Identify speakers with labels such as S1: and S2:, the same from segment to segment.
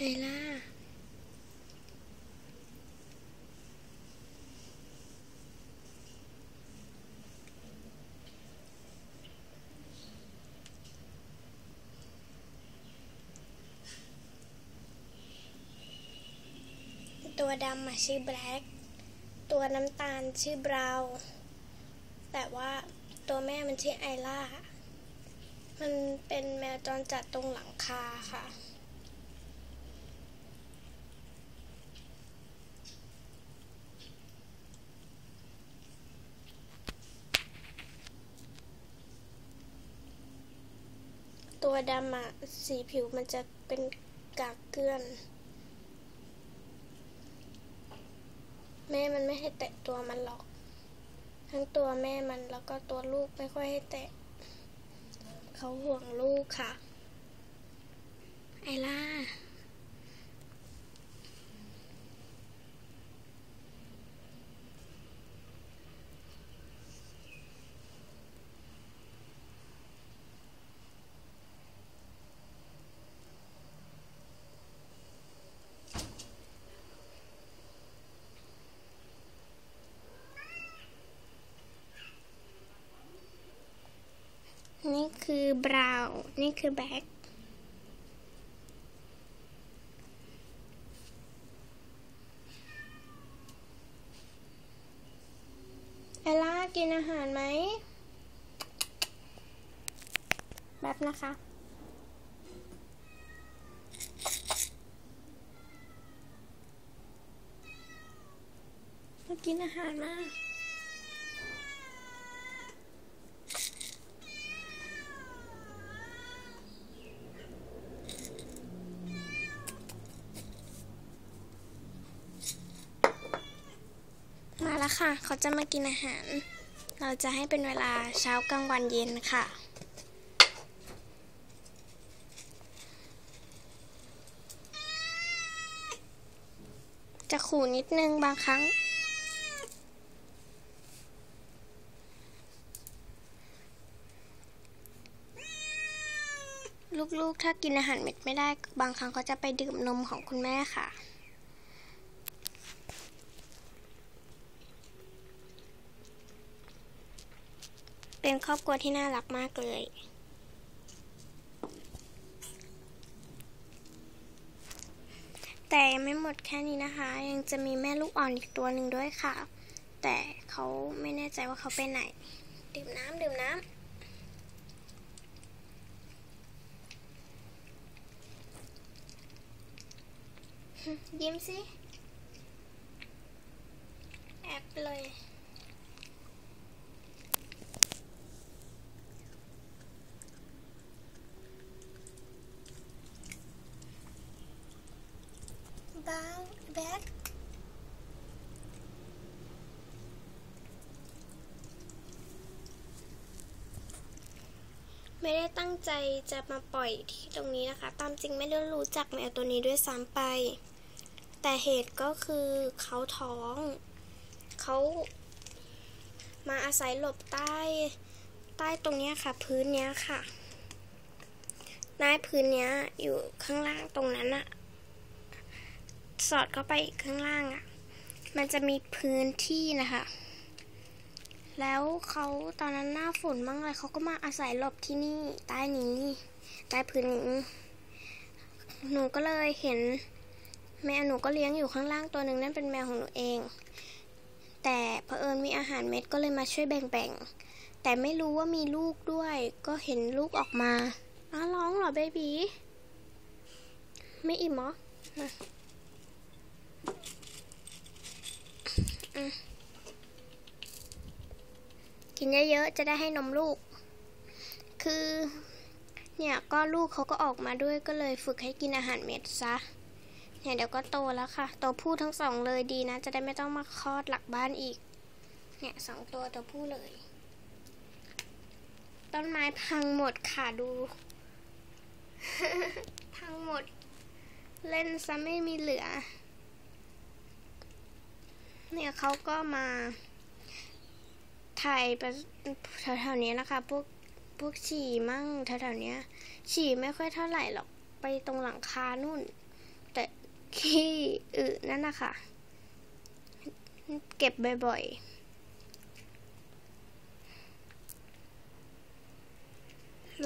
S1: ไอล่าตัวดำอะชื่อแบล็กตัวน้ำตาลชื่อบราวแต่ว่าตัวแม่มันชื่อไอล่า มันเป็นแมวจรจัดตรงหลังคาค่ะ ดำอะสีผิวมันจะเป็นกากเกลื่อน แม่มันไม่ให้แตะตัวมันหรอก ทั้งตัวแม่มันแล้วก็ตัวลูกไม่ค่อยให้แตะ เขาห่วงลูกค่ะ ไอล่า นี่คื อบราวน์นี่คือแบ็คเอลล่ากินอาหารไหม แบบนะคะมากินอาหารมา มาแล้วค่ะ เขาจะมากินอาหาร เราจะให้เป็นเวลาเช้ากลางวันเย็นค่ะ จะขู่นิดนึงบางครั้ง ลูกๆถ้ากินอาหารเม็ดไม่ได้ บางครั้งเขาจะไปดื่มนมของคุณแม่ค่ะ เป็นครอบครัวที่น่ารักมากเลย แต่ยังไม่หมดแค่นี้นะคะ ยังจะมีแม่ลูกอ่อนอีกตัวหนึ่งด้วยค่ะ แต่เขาไม่แน่ใจว่าเขาไปไหน ดื่มน้ำดื่มน้ำยิ้มสิ แอบเลย บ้างแบ็คไม่ได้ตั้งใจจะมาปล่อยที่ตรงนี้นะคะ ตามจริงไม่ได้รู้จักแมวตัวนี้ด้วยซ้ำไป แต่เหตุก็คือเขาท้อง เขามาอาศัยหลบใต้ ใต้ตรงนี้ค่ะ พื้นเนี้ยค่ะใต้พื้นเนี้ยอยู่ข้างล่างตรงนั้นอะ สอดเข้าไปข้างล่างอะ่ะ มันจะมีพื้นที่นะคะ แล้วเขาตอนนั้นหน้าฝนมั่งเลยเขาก็มาอาศัยหลบที่นี่ใต้นี้ใต้พื้นนี้ หนูก็เลยเห็น แมวหนูก็เลี้ยงอยู่ข้างล่างตัวหนึ่งนั่นเป็นแมวของหนูเอง แต่เผอิญมีอาหารเม็ดก็เลยมาช่วยแบ่งๆ แต่ไม่รู้ว่ามีลูกด้วย ก็เห็นลูกออกมาอ้าร้องเหรอเบบีไม่อิ่มเหรอ กินเยอะๆ จะได้ให้นมลูก คือ เนี่ย ก็ลูกเขาก็ออกมาด้วยก็เลยฝึกให้กินอาหารเม็ดซะ เนี่ยเดี๋ยวก็โตแล้วค่ะ ตัวผู้ทั้งสองเลยดีนะ จะได้ไม่ต้องมาคลอดหลักบ้านอีก เนี่ยสองตัวตัวผู้เลย ต้นไม้พังหมดค่ะดู พังหมด เล่นซะไม่มีเหลือ เนี่ยเขาก็มาถ่ายแถวๆนี้นะคะ พวกพวกฉี่มั่งแถวๆนี้ฉี่ไม่ค่อยเท่าไหร่หรอกไปตรงหลังคานู่น แต่ขี้อึนั่นนะคะเก็บบ่อยๆ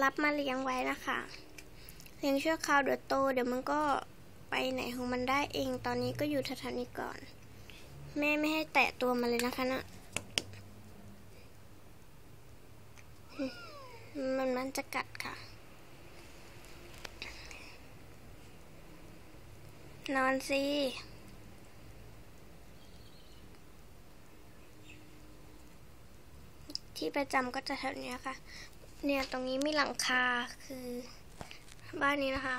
S1: รับมาเลี้ยงไว้นะคะเลี้ยงชั่วคราวเดี๋ยวโต เดี๋ยวมันก็ไปไหนของมันได้เอง ตอนนี้ก็อยู่แถวๆนี้ก่อน แม่ไม่ให้แตะตัวมันเลยนะคะนะ่ะมันมันจะกัดค่ะ นอนสิที่ประจำก็จะแถวนี้ค่ะ เนี่ยตรงนี้มีหลังคาคือบ้านนี้นะคะ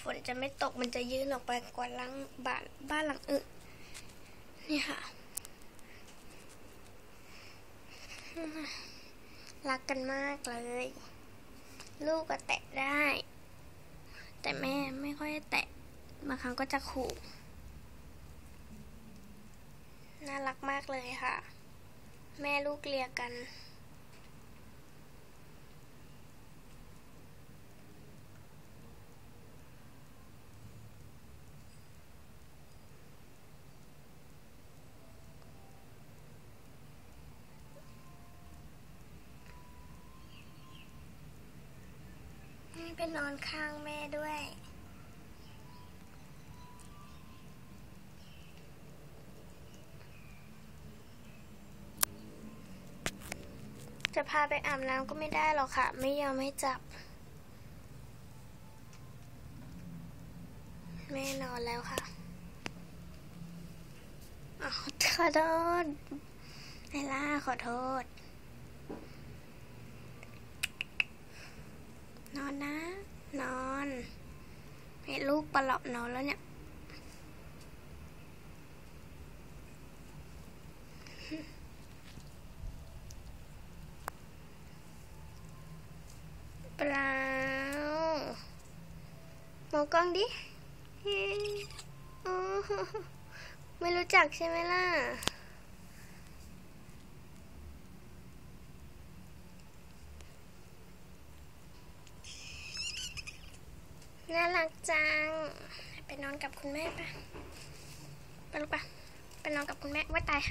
S1: ฝนจะไม่ตกมันจะยื่นออกไปกว่าหลังบ้านบ้านหลังอื่น นี่ค่ะ รักกันมากเลย ลูกก็แตะได้ แต่แม่ไม่ค่อยแตะ บางครั้งก็จะขู่น่ารักมากเลยค่ะ แม่ลูกเลียกัน ไปนอนข้างแม่ด้วย จะพาไปอาบน้ำก็ไม่ได้หรอกค่ะ ไม่ยอมให้จับ แม่นอนแล้วค่ะอ๋อขอโทษไอล่าขอโทษ นอนนะ นอนให้ลูกปลอบนอนแล้วเนี่ยเปล่ามองกล้องดิ ไม่รู้จักใช่ไหมล่ะ น่ารักจัง ไปนอนกับคุณแม่ปะไปลูกปะไปนอนกับคุณแม่ว่าตาย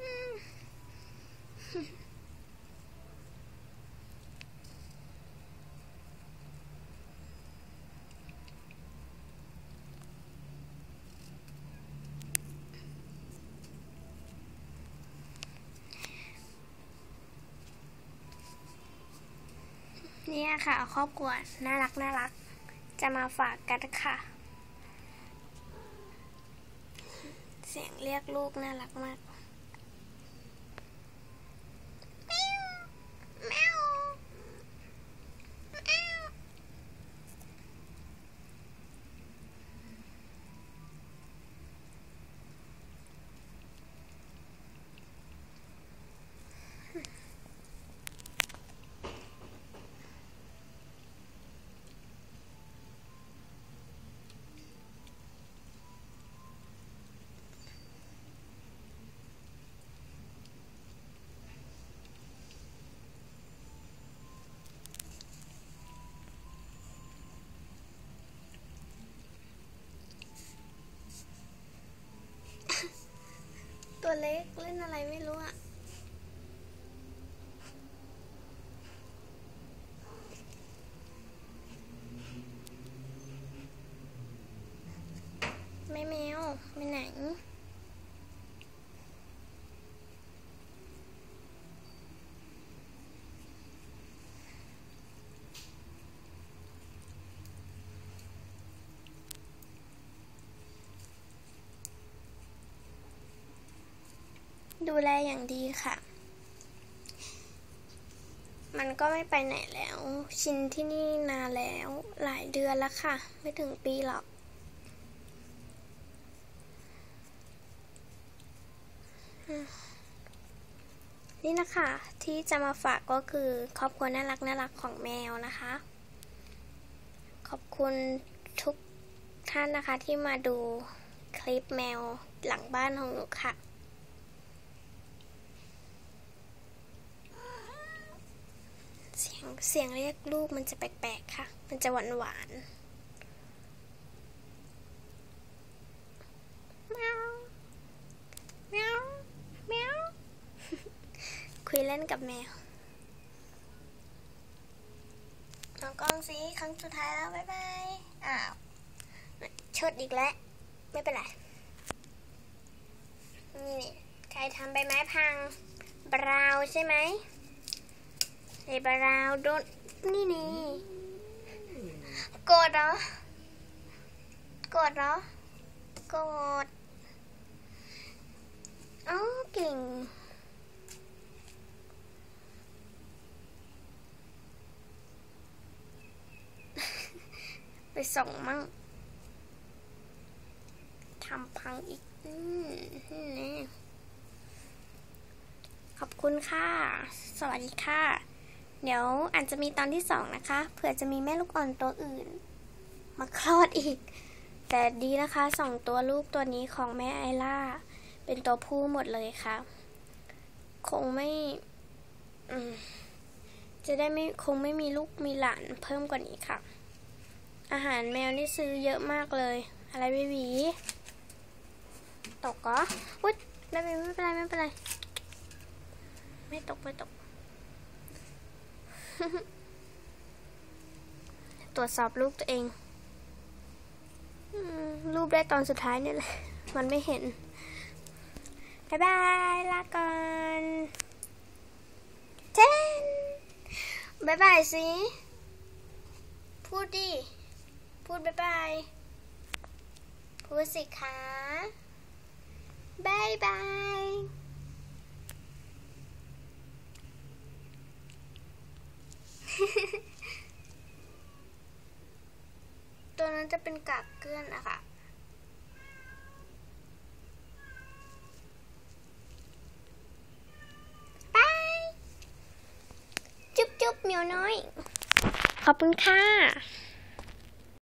S1: อืม เนี่ยค่ะ ครอบครัวน่ารักน่ารัก จะมาฝากกันค่ะ เสียงเรียกลูกน่ารักมาก เล็กเล่นอะไรไม่รู้อะ แม่แมวไปไหน ดูแลอย่างดีค่ะ มันก็ไม่ไปไหนแล้ว ชินที่นี่นานแล้วหลายเดือนแล้วค่ะ ไม่ถึงปีหรอก นี่นะคะที่จะมาฝากก็คือครอบครัวน่ารักน่ารักของแมวนะคะ ขอบคุณทุกท่านนะคะที่มาดูคลิปแมวหลังบ้านของหนูค่ะ เสียงเสียงเรียกลูกมันจะแปลกๆค่ะ มันจะหวานหวานๆแมวแมวแมวคุยเล่นกับแมวน้องกล้องสิครั้งสุดท้ายแล้วบ๊ายบายอ้าวชดอีกแล้ว ไม่เป็นไร นี่ใครทำใบไม้พังบราวน์ใช่ไหม ไอ้บราวโดนนี่นี่โกรธเหรอโกรธเหรอโกรธอ๋อเก่งไปส่งมั่งทำพังอีกอืนี่ขอบคุณค่ะ สวัสดีค่ะ เดี๋ยวอาจจะมีตอนที่สองนะคะเผื่อจะมีแม่ลูกอ่อนตัวอื่น มาคลอดอีก แต่ดีนะคะสองตัวลูกตัวนี้ของแม่ไอล่า เป็นตัวผู้หมดเลยค่ะ คงไม่จะได้ไม่คงไม่มีลูกมีหลานเพิ่มกว่านี้ค่ะ อาหารแมวนี่ซื้อเยอะมากเลย อะไรเบบีตกเหรออุ๊ยไม่เป็นไรไม่เป็นไร ไม่ตกไม่ตก ตรวจสอบรูปตัวเองอรูปได้ตอนสุดท้ายเนี่ยแหละ มันไม่เห็นบายบาย ลาก่อนเจนบายบายสิ พูดดิ พูดบายบาย พูดสิคะบายบายันจะเป็นกากเกลื่อนอะค่ะบาย จุ๊บจุ๊บเหมียวน้อย ขอบคุณค่ะ